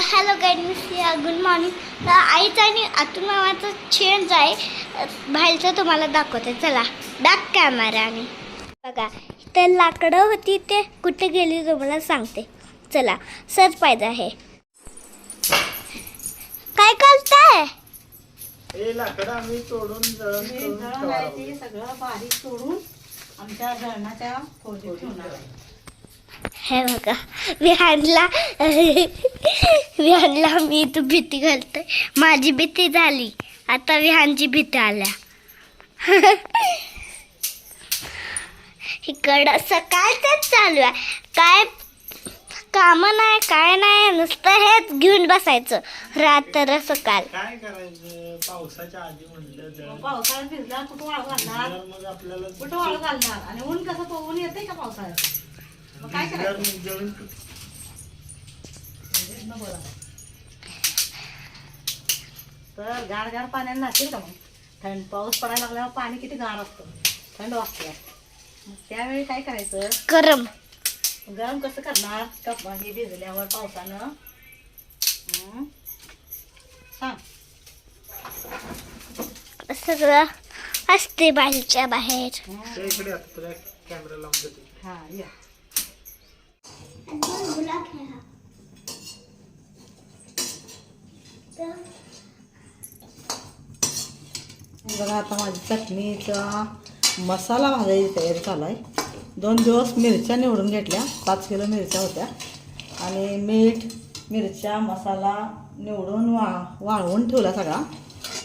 Hello guidance good morning आईचं आणि आतून मामाचं चेंज आहे बाहेरचं तुम्हाला दाखवते. चला डाक कॅमेरा आणि बघा ते लाकडं होती ते कुठे गेली तुम्हाला सांगते. चला सरच पाहिजे आहे. काय करताय? हे लाकडं आम्ही तोडून जळण करून दळण ठेवायला आहे हवं. ते सगळं बारीक तोडून आमच्या दळणाच्या खोलीत ठेवणार आहे. हे बघा विहानला विहानला मी इथं भीती घालते. माझी भीती झाली. आता विहानची भीती आल्या. इकडं सकाळचंच चालू आहे. काय कामं नाही काय नाही नुसतं हेच घेऊन बसायचं. रात्र सकाळ. काय करायचं? पावसाच्या आधी म्हटलं जळण पावसाळ्यात भिजला कुठं वाळू घालणार? भिजल्यावर मग आपल्याला कुठं वाळू घालणार? आणि ऊन कसं तो ऊन येते का पावसाळ्यात? मग काय करायचं? तर गार गार पाण्याने नाचेल का मग? थंड पाऊस पडायला लागल्यावर पाणी किती गार असतं? थंड वाजतं मग त्यावेळी काय करायचं? गरम. गरम कसं करणार? कप हे भिजल्यावर पावसानं हं? सांग. सगळं असते बाहेरच्या बाहेर. हा. या. बघा आता माझी चटणीचा मसाला भाजायची तयारी चालू आहे. दोन दिवस मिरच्या निवडून घेतल्या. पाच किलो मिरच्या होत्या. आणि मीठ मिरच्या मसाला निवडून वा वाळवून ठेवला सगळा.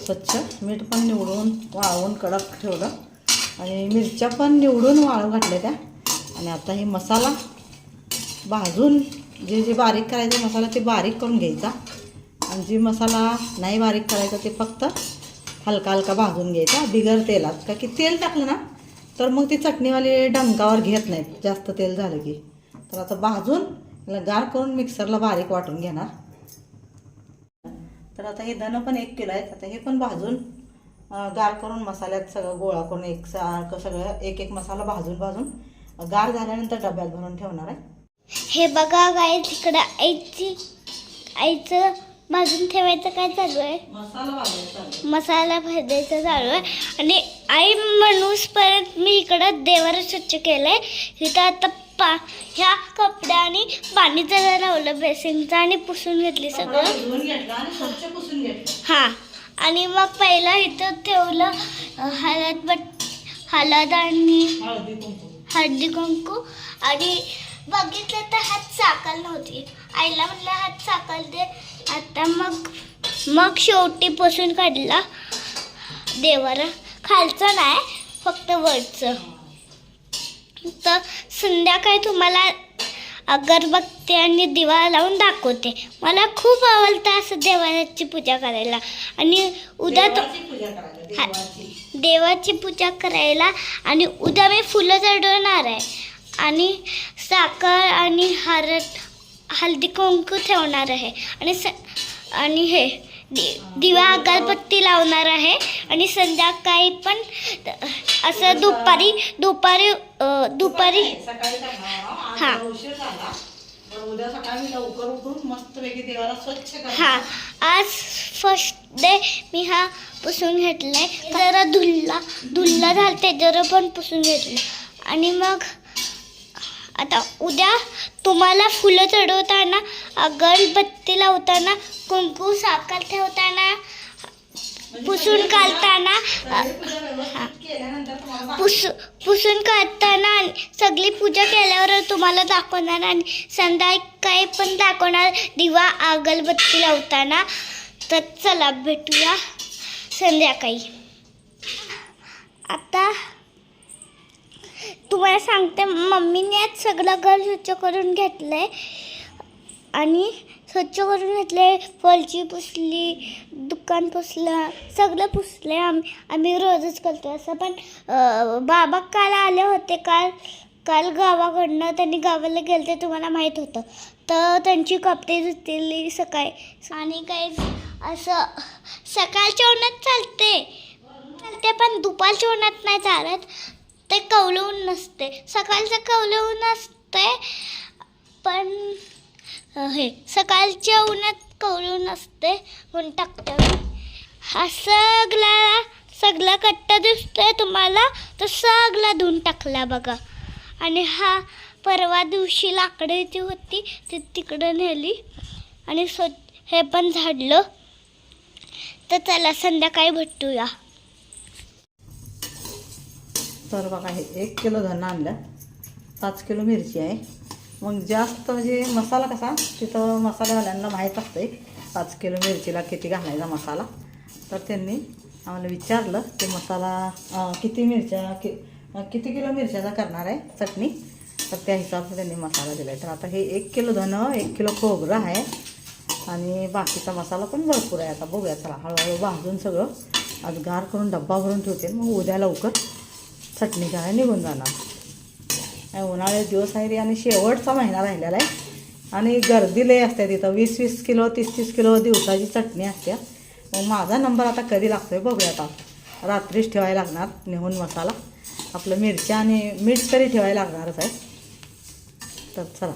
स्वच्छ मीठ पण निवडून वाळवून कडक ठेवलं. आणि मिरच्या पण निवडून वाळू घातल्या त्या. आणि आता हे मसाला भाजून जे जे बारीक करायचे मसाला ते बारीक करून घ्यायचा. आणि जी मसाला नाही बारीक करायचा ते फक्त हलका हलका भाजून घ्यायचा बिगर तेलात. का की तेल टाकलं ना तर मग ती चटणीवाली डंकावर घेत नाहीत. जास्त तेल झालं की. तर आता भाजून याला गार करून मिक्सरला बारीक वाटून घेणार. तर आता हे धनं पण एक किलो आहेत. आता हे पण भाजून गार करून मसाल्यात सगळं गोळा करून एक सारखं सगळं एक एक मसाला भाजून भाजून गार झाल्यानंतर डब्यात भरून ठेवणार आहे. हे बघा गाय तिकडं आईची आईचं भाजून ठेवायचं काय चालू आहे? मसाला भाजायचा चालू आहे. आणि आई म्हणूसपर्यंत मी इकडं देवाला स्वच्छ केलंय. इथं आता पा ह्या कपड्याने पाणी जरा लावलं बेसिनचं आणि पुसून घेतली सगळं. हां. आणि मग पहिलं इथं ठेवलं हळद बट हळद आणि हळदी कुंकू. हळदी कुंकू. आणि बघितलं तर हात साकल नव्हती. आईला म्हटलं हात साकल दे. आता मग मग शेवटी पुसून काढला देवाला. खालचं नाही फक्त वरचं. तर संध्याकाळी तुम्हाला अगरबत्ती आणि दिवा लावून दाखवते. मला खूप आवडतं असं देवाची पूजा करायला. आणि उद्या तो देवाची पूजा हा. देवाची. करायला आणि उद्या मी फुलं चढवणार आहे. आणि साखर आणि हळद हळदी कुंकू ठेवणार आहे. आणि स आणि हे दि दिवा अगरबत्ती लावणार आहे. आणि संध्याकाळी पण असं दुपारी दुपारी दुपारी हा. हा. आज फर्स्ट डे मी हा पुसून घेतलाय. जरा धुल्ला धुल्ला झाला त्याच्यावर पण पुसून घेतलं आणि मग आता उद्या तुम्हाला फुलं चढवताना अगरबत्ती लावताना कुंकू साखर ठेवताना पुसून काढताना पुस पुसून काढताना आणि सगळी पूजा केल्यावर तुम्हाला दाखवणार आणि संध्याकाळी पण दाखवणार दिवा अगरबत्ती लावताना. तर चला भेटूया संध्याकाळी. आता तुम्हाला सांगते मम्मीने आज सगळं घर स्वच्छ करून घेतलं आहे आणि स्वच्छ करून घेतले फरची पुसली दुकान पुसलं सगळं पुसलं आम्ही आम्ही रोजच करतो असं. पण बाबा काल आले होते काल काल गावाकडनं त्यांनी गावाला गेले ते तुम्हाला माहीत होतं. तर त्यांची कपडे धुतली सकाळी. आणि काही असं सकाळच्या उन्हात चालते. चालते पण दुपारच्या उन्हात नाही चालत. ते कवलवून नसते. सकाळचं कवलवून असते पण हे सकाळच्या उन्हात कवळून असते म्हणून टाकते हा सगळा सगळा कट्टा दिसतोय तुम्हाला तो सगळा धुवून टाकला बघा. आणि हा परवा दिवशी लाकडं इथे होती ती तिकडं नेली. आणि स्व हे पण झाडलं. तर चला संध्याकाळी भेटूया. तर बघा हे एक किलो धनं आणलं. पाच किलो मिरची आहे. मग जास्त म्हणजे मसाला कसा? तिथं मसालेवाल्यांना माहीत असतं आहे पाच किलो मिरचीला किती घालायचा मसाला. तर त्यांनी आम्हाला विचारलं की मसाला किती मिरच्या कि किती किलो मिरच्याचा करणार आहे चटणी? तर त्या हिशोबाने त्यांनी मसाला दिला आहे तर आता हे एक किलो धनं एक किलो खोबरं आहे. आणि बाकीचा मसाला पण भरपूर आहे. आता बघूया चला हळूहळू भाजून सगळं. आज गार करून डब्बा भरून ठेवते. मग उद्या लवकर चटणी काय निघून जाणार. उन्हाळ्यात दिवस आहे रे आणि शेवटचा महिना राहिलेला आहे. आणि गर्दी लई असते तिथं वीस वीस किलो तीस तीस किलो दिवसाची चटणी असते. मग माझा नंबर आता कधी लागतोय बघूया आता. रात्रीच ठेवायला लागणार नेहून मसाला. आपलं मिरच्या आणि मीठ तरी ठेवायला लागणारच आहे. तर चला.